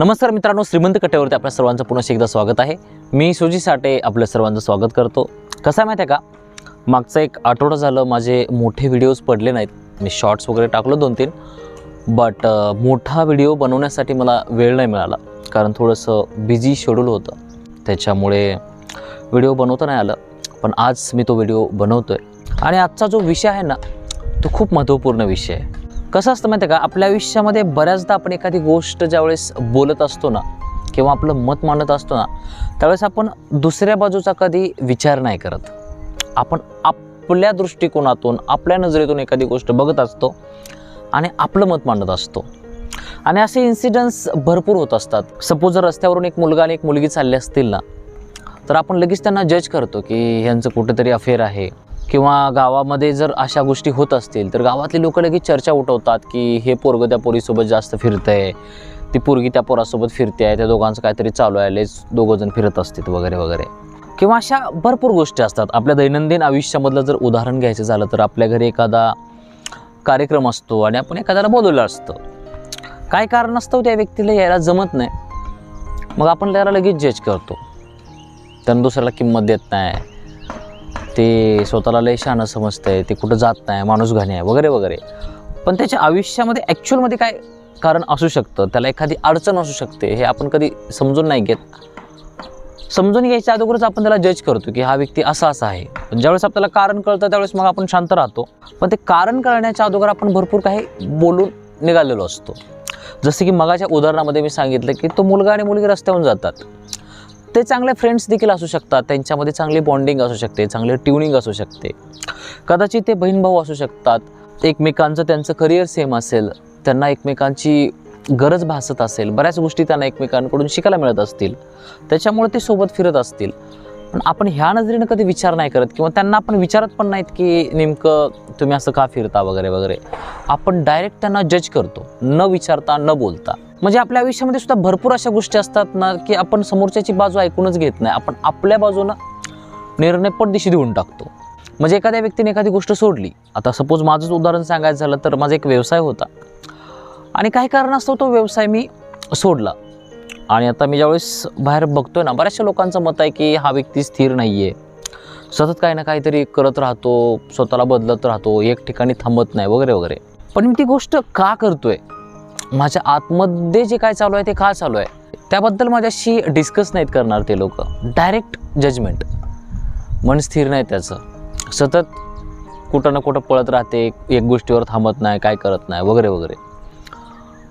नमस्कार मित्रांनो श्रीमंत कट्ट्यावरती आपल्या सर्वांचं पुन्हा एकदा स्वागत आहे. मी सुजी साठे आपल्या सर्वांचं स्वागत करतो. कसं आहे माहिती आहे का? मागचा एक आठवडा झालं माझे मोठे व्हिडिओज पडले नाहीत. मी शॉर्ट्स वगैरे टाकलो दोन तीन. बट मोठा व्हिडिओ बनवण्यासाठी मला वेळ नाही मिळाला. कारण थोडंसं बिझी शेड्यूल होतं. त्याच्यामुळे व्हिडिओ बनवता नाही आलं. पण आज मी तो व्हिडिओ बनवतो आहे आणि आजचा जो विषय आहे ना तो खूप महत्त्वपूर्ण विषय आहे. कसं असतं माहिती आहे का? आपल्या आयुष्यामध्ये बऱ्याचदा आपण एखादी गोष्ट ज्यावेळेस बोलत असतो ना किंवा आपलं मत मांडत असतो ना त्यावेळेस आपण दुसऱ्या बाजूचा कधी विचार नाही करत. आपण आपल्या दृष्टिकोनातून आपल्या नजरेतून एखादी गोष्ट बघत असतो आणि आपलं मत मांडत असतो. आणि असे इन्सिडन्स भरपूर होत असतात. सपोज जर रस्त्यावरून एक मुलगा आणि एक मुलगी चालले असतील ना तर आपण लगेच त्यांना जज करतो की ह्यांचं कुठेतरी अफेअर आहे. किंवा गावामध्ये जर अशा गोष्टी होत असतील तर गावातले लोक लगेच चर्चा उठवतात की हे पोरगं त्या पोरीसोबत जास्त फिरतं आहे ती पोरगी त्या पोरासोबत फिरते आहे त्या दोघांचं काहीतरी चालू आहे लेच दोघं जण फिरत असतील वगैरे वगैरे. किंवा अशा भरपूर गोष्टी असतात. आपल्या दैनंदिन आयुष्यामधलं जर उदाहरण घ्यायचं झालं तर आपल्या घरी एखादा कार्यक्रम असतो आणि आपण एखाद्याला बोलवलं असतं. काय कारण असतं त्या व्यक्तीला यायला जमत नाही. मग आपण त्याला लगेच जज करतो. त्यानं दुसऱ्याला किंमत देत नाही. ते स्वतःला लय शहाणं समजतंय ते कुठं जात नाही माणूस घाणे आहे वगैरे वगैरे. पण त्याच्या आयुष्यामध्ये ॲक्च्युअलमध्ये काय कारण असू शकतं? त्याला एखादी अडचण असू शकते हे आपण कधी समजून नाही घेत. समजून घ्यायच्या अगोदरच आपण त्याला जज करतो की हा व्यक्ती असा असा आहे. पण ज्यावेळेस आपल्याला कारण कळतं त्यावेळेस मग आपण शांत राहतो. पण ते कारण कळण्याच्या अगोदर आपण भरपूर काही बोलून निघालेलो असतो. जसं की मगाच्या उदाहरणामध्ये मी सांगितलं की तो मुलगा आणि मुलगी रस्त्यावरून जातात. ते चांगले फ्रेंड्स देखील असू शकतात. त्यांच्यामध्ये चांगली बॉन्डिंग असू शकते चांगले ट्युनिंग असू शकते. कदाचित ते बहीण भाऊ असू शकतात. एकमेकांचं त्यांचं करिअर सेम असेल. त्यांना एकमेकांची गरज भासत असेल. बऱ्याच गोष्टी त्यांना एकमेकांकडून शिकायला मिळत असतील. त्याच्यामुळे ते सोबत फिरत असतील. पण आपण ह्या नजरेनं कधी विचार नाही करत किंवा त्यांना आपण विचारत पण नाहीत की नेमकं तुम्ही असं का फिरता वगैरे वगैरे. आपण डायरेक्ट त्यांना जज करतो. न विचारता न बोलता. म्हणजे आपल्या आयुष्यामध्ये सुद्धा भरपूर अशा गोष्टी असतात ना की आपण समोरच्याची बाजू ऐकूनच घेत नाही. आपण आपल्या बाजूनं निर्णय पटदिशी देऊन टाकतो. म्हणजे एखाद्या व्यक्तीने एखादी गोष्ट सोडली. आता सपोज माझंच उदाहरण सांगायचं झालं तर माझा एक व्यवसाय होता. आणि काही कारणास्तव तो व्यवसाय मी सोडला. आणि आता मी ज्यावेळेस बाहेर बघतोय ना बऱ्याचशा लोकांचं मत आहे की हा व्यक्ती स्थिर नाही आहे सतत काही ना काहीतरी करत राहतो स्वतःला बदलत राहतो एक ठिकाणी थांबत नाही वगैरे वगैरे. पण मी ती गोष्ट का करतोय? माझ्या आतमध्ये जे काय चालू आहे ते का चालू आहे? त्याबद्दल माझ्याशी डिस्कस नाहीत करणार ते लोक. डायरेक्ट जजमेंट मन स्थिर नाही त्याचं. सतत कुठं ना कुठं पळत राहते एक गोष्टीवर थांबत नाही काय करत नाही वगैरे वगैरे.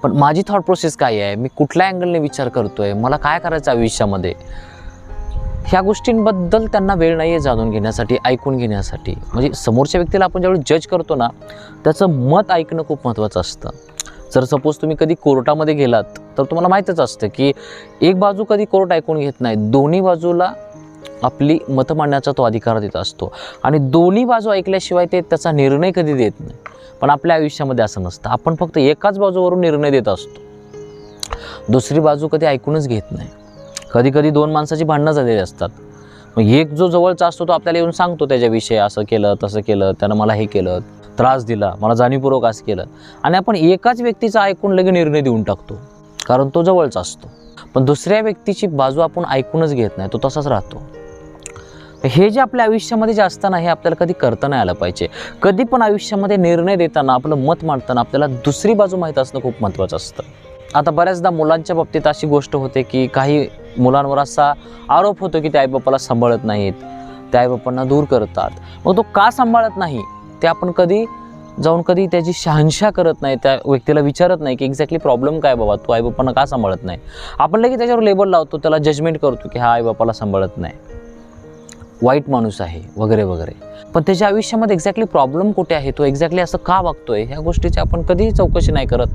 पण माझी थॉट प्रोसेस काय आहे? मी कुठल्या अँगलने विचार करतो आहे मला काय करायचं आयुष्यामध्ये? ह्या गोष्टींबद्दल त्यांना वेळ नाही आहे जाणून घेण्यासाठी ऐकून घेण्यासाठी. म्हणजे समोरच्या व्यक्तीला आपण ज्यावेळी जज करतो ना त्याचं मत ऐकणं खूप महत्त्वाचं असतं. जर सपोज तुम्ही कधी कोर्टामध्ये गेलात तर तुम्हाला माहीतच असतं की एक बाजू कधी कोर्ट ऐकून घेत नाही दोन्ही बाजूला आपली मतं मांडण्याचा तो अधिकार देत असतो. आणि दोन्ही बाजू ऐकल्याशिवाय ते त्याचा निर्णय कधी देत नाही. पण आपल्या आयुष्यामध्ये असं नसतं. आपण फक्त एकाच बाजूवरून निर्णय देत असतो. दुसरी बाजू कधी ऐकूनच घेत नाही. कधी कधी दोन माणसाची भांडणं झालेली असतात. मग एक जो जवळचा असतो तो आपल्याला येऊन सांगतो त्याच्याविषयी असं केलं तसं केलं त्यानं मला हे केलं त्रास दिला मला जाणीवपूर्वक असं केलं. आणि आपण एकाच व्यक्तीचा ऐकून लगे निर्णय देऊन टाकतो कारण तो जवळचा असतो. पण दुसऱ्या व्यक्तीची बाजू आपण ऐकूनच घेत नाही तो तसाच राहतो. हे जे आपल्या आयुष्यामध्ये जे असताना हे आपल्याला कधी करता नाही आलं पाहिजे. कधी पण आयुष्यामध्ये निर्णय देताना आपलं मत मांडताना आपल्याला दुसरी बाजू माहीत असणं खूप महत्त्वाचं असतं. आता बऱ्याचदा मुलांच्या बाबतीत अशी गोष्ट होते की काही मुलांवर असा आरोप होतो की ते आईबापाला सांभाळत नाहीत त्या आईबापांना दूर करतात. मग तो का सांभाळत नाही? ते आपण कधी जाऊन कधी त्याची शहानशा करत नाही त्या व्यक्तीला विचारत नाही की एक्झॅक्टली प्रॉब्लेम काय बाबा तू आईबापांना का सांभाळत नाही? आपण लगेच त्याच्यावर लेबल लावतो त्याला जजमेंट करतो की हा आईबापाला सांभाळत नाही. वाईट माणूस आहे वगैरे वगैरे. पण त्याच्या आयुष्यामध्ये एक्झॅक्टली प्रॉब्लेम कुठे आहे? तो एक्झॅक्टली असं का वागतोय? ह्या गोष्टीची आपण कधीही चौकशी नाही करत.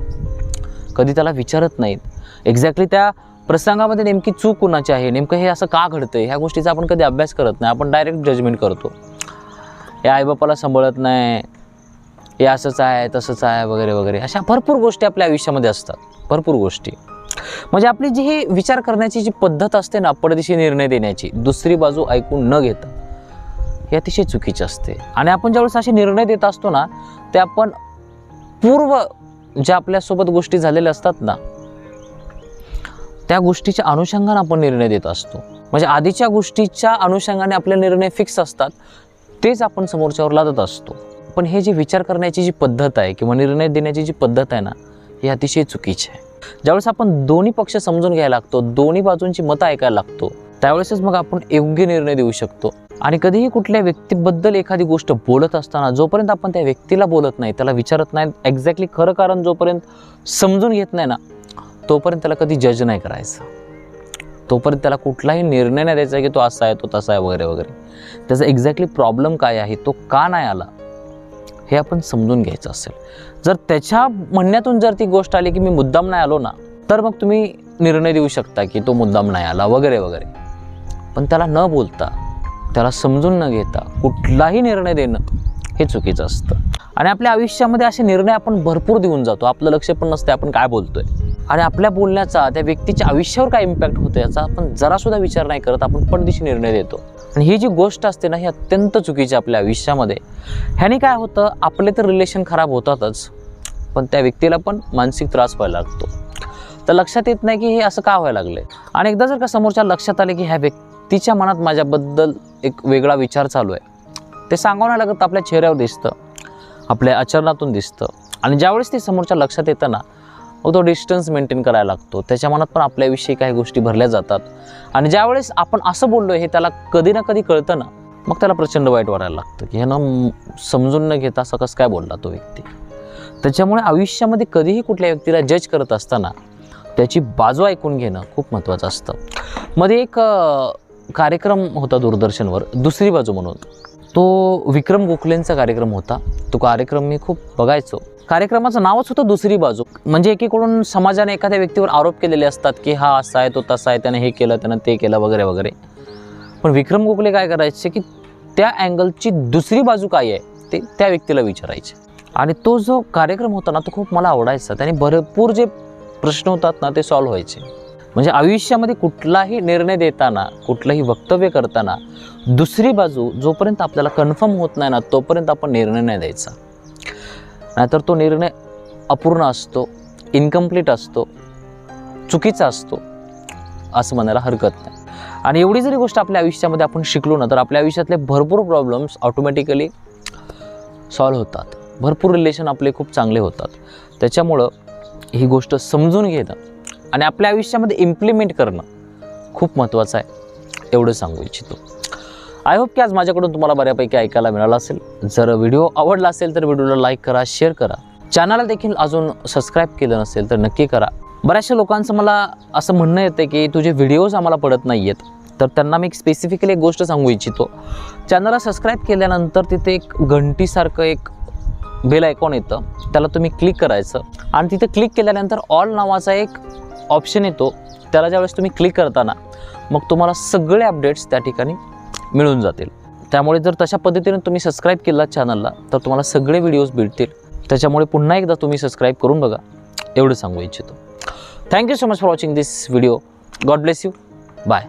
कधी त्याला विचारत नाहीत. एक्झॅक्टली त्या प्रसंगामध्ये नेमकी चूक कुणाची आहे? नेमकं हे असं का घडतं ह्या गोष्टीचा आपण कधी अभ्यास करत नाही. आपण डायरेक्ट जजमेंट करतो. हे आईबापाला सांभाळत नाही. हे असंच आहे तसंच आहे वगैरे वगैरे. अशा भरपूर गोष्टी आपल्या आयुष्यामध्ये असतात. भरपूर गोष्टी. म्हणजे आपली जी ही विचार करण्याची जी पद्धत असते ना पडदिशी निर्णय देण्याची दुसरी बाजू ऐकून न घेता हे अतिशय चुकीची असते. आणि आपण ज्यावेळेस असे निर्णय देत असतो ना ते आपण पूर्व ज्या आपल्यासोबत गोष्टी झालेल्या असतात ना त्या गोष्टीच्या अनुषंगाने आपण निर्णय देत असतो. म्हणजे आधीच्या गोष्टीच्या अनुषंगाने आपले निर्णय फिक्स असतात तेच आपण समोरच्यावर लादत असतो. पण हे जे विचार करण्याची जी पद्धत आहे किंवा निर्णय देण्याची जी पद्धत आहे ना ही अतिशय चुकीची आहे. ज्यावेळेस आपण दोन्ही पक्ष समजून घ्यायला लागतो दोन्ही बाजूंची मतं ऐकायला लागतो त्यावेळेसच मग आपण योग्य निर्णय देऊ शकतो. आणि कधीही कुठल्या व्यक्तीबद्दल एखादी गोष्ट बोलत असताना जोपर्यंत आपण त्या व्यक्तीला बोलत नाही त्याला विचारत नाही एक्झॅक्टली खरं कारण जोपर्यंत समजून घेत नाही ना तोपर्यंत त्याला कधी जज नाही करायचं. तोपर्यंत त्याला कुठलाही निर्णय नाही द्यायचा की तो असा आहे तो तसा आहे वगैरे वगैरे. त्याचा एक्झॅक्टली प्रॉब्लेम काय आहे तो का नाही आला हे आपण समजून घ्यायचं असेल. जर त्याच्या म्हणण्यातून जर ती गोष्ट आली की मी मुद्दाम नाही आलो ना तर मग तुम्ही निर्णय देऊ शकता की तो मुद्दाम नाही आला वगैरे वगैरे. पण त्याला न बोलता त्याला समजून न घेता कुठलाही निर्णय देणं हे चुकीचं असतं. आणि आपल्या आयुष्यामध्ये असे निर्णय आपण भरपूर देऊन जातो. आपलं लक्ष पण नसते आपण काय बोलतोय? आणि आपल्या बोलण्याचा त्या व्यक्तीच्या आयुष्यावर काय इम्पॅक्ट होतो याचा आपण जरासुद्धा विचार नाही करत. आपण पडदिशी निर्णय देतो. आणि ही जी गोष्ट असते ना ही अत्यंत चुकीची आपल्या आयुष्यामध्ये. ह्याने काय होतं आपले तर रिलेशन खराब होतातच पण त्या व्यक्तीला पण मानसिक त्रास व्हायला लागतो. तर लक्षात येत नाही की हे असं का व्हायला लागलं आणि एकदा जर का समोरच्या लक्षात आले की ह्या व्यक्ती तिच्या मनात माझ्याबद्दल एक वेगळा विचार चालू आहे. ते सांगावं नाही लागत आपल्या चेहऱ्यावर दिसतं आपल्या आचरणातून दिसतं. आणि ज्यावेळेस ते समोरच्या लक्षात येतं ना मग तो डिस्टन्स मेंटेन करायला लागतो. त्याच्या मनात पण आपल्याविषयी काही गोष्टी भरल्या जातात. आणि ज्यावेळेस आपण असं बोललो हे त्याला कधी ना कधी कळतं ना मग त्याला प्रचंड वाईट वाटायला लागतं. की ह्यानं समजून न घेता असं कसं काय बोलला तो व्यक्ती? त्याच्यामुळे आयुष्यामध्ये कधीही कुठल्या व्यक्तीला जज करत असताना त्याची बाजू ऐकून घेणं खूप महत्त्वाचं असतं. मध्ये एक कार्यक्रम होता दूरदर्शनवर दुसरी बाजू म्हणून. तो विक्रम गोखलेंचा कार्यक्रम होता. तो कार्यक्रम मी खूप बघायचो. कार्यक्रमाचं नावच होतं दुसरी बाजू. म्हणजे एकीकडून समाजाने एखाद्या व्यक्तीवर आरोप केलेले असतात की हा असा आहे तो तसा आहे त्यानं हे केलं त्यानं ते केलं वगैरे वगैरे. पण विक्रम गोखले काय करायचे की त्या अँगलची दुसरी बाजू काय आहे ते त्या व्यक्तीला विचारायचे. आणि तो जो कार्यक्रम होता ना तो खूप मला आवडायचा. त्याने भरपूर जे प्रश्न होतात ना ते सॉल्व्ह व्हायचे. म्हणजे आयुष्यामध्ये कुठलाही निर्णय देताना कुठलंही वक्तव्य करताना दुसरी बाजू जोपर्यंत आपल्याला कन्फर्म होत नाही ना तोपर्यंत आपण निर्णय नाही द्यायचा. नाहीतर तो निर्णय अपूर्ण असतो इनकम्प्लीट असतो चुकीचा असतो असं म्हणायला हरकत नाही. आणि एवढी जरी गोष्ट आपल्या आयुष्यामध्ये आपण शिकलो ना तर आपल्या आयुष्यातले भरपूर प्रॉब्लेम्स ऑटोमॅटिकली सॉल्व्ह होतात. भरपूर रिलेशन आपले खूप चांगले होतात. त्याच्यामुळं ही गोष्ट समजून घेणं आणि आपल्या आयुष्यामध्ये इम्प्लिमेंट करणं खूप महत्त्वाचं आहे. एवढं सांगू इच्छितो. आय होप की आज माझ्याकडून तुम्हाला बऱ्यापैकी ऐकायला मिळालं असेल. जर व्हिडिओ आवडला असेल तर व्हिडिओला लाईक करा शेअर करा. चॅनलला देखील अजून सबस्क्राईब केलं नसेल तर नक्की करा. बऱ्याचशा लोकांचं मला असं म्हणणं येतं की तुझे व्हिडिओज आम्हाला पडत नाही आहेत तर त्यांना मी एक स्पेसिफिकली एक गोष्ट सांगू इच्छितो. चॅनलला सबस्क्राईब केल्यानंतर तिथे एक घंटीसारखं एक बेल आयकॉन येतं. त्याला तुम्ही क्लिक करायचं. आणि तिथे क्लिक केल्यानंतर ऑल नावाचा एक ऑप्शन येतो त्याला ज्यावेळेस तुम्ही क्लिक करताना मग तुम्हाला सगळे अपडेट्स त्या ठिकाणी मिळून जातील. त्यामुळे जर तशा पद्धतीने तुम्ही सबस्क्राईब केला चॅनलला तर तुम्हाला सगळे व्हिडिओज भेटतील. त्याच्यामुळे पुन्हा एकदा तुम्ही सबस्क्राईब करून बघा. एवढं सांगू इच्छितो. Thank you so much for watching this video God bless you bye